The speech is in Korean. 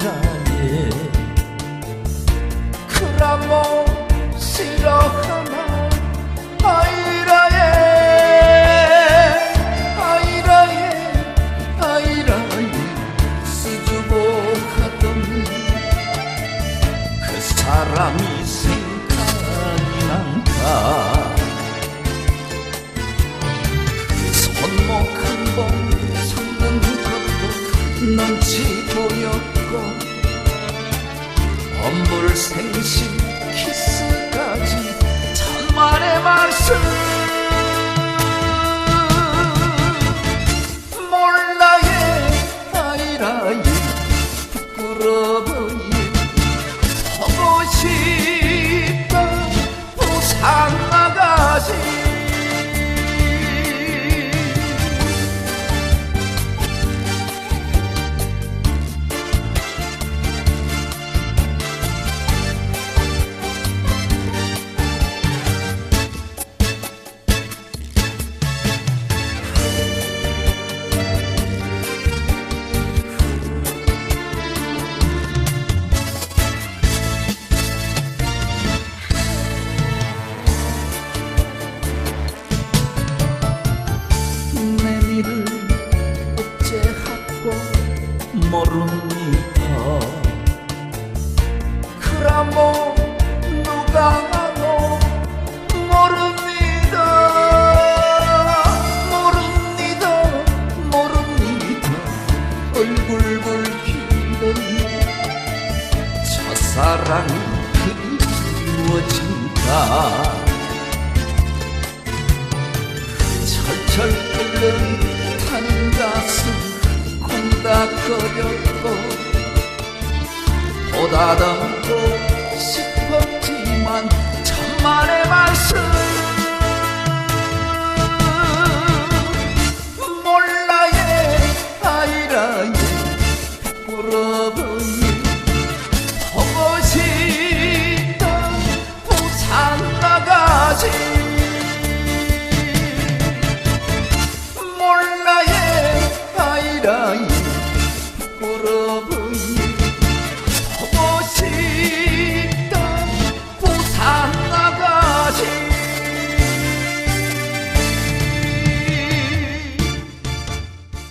시간에 싫어하나 아이라에 아이라에 아이라에 수줍어하더니 그 사람이 생각이 난다 손목 한번 섞는 것도 넌 지보여 선물 생신 키스. 모릅니다 그럼 뭐 누가 봐도 모릅니다. 모릅니다. 모릅니다. 얼굴 붉히던 첫사랑 그리워진다. 철철 끓는 콩닥거렸고 보다듬고 싶었지만 천만의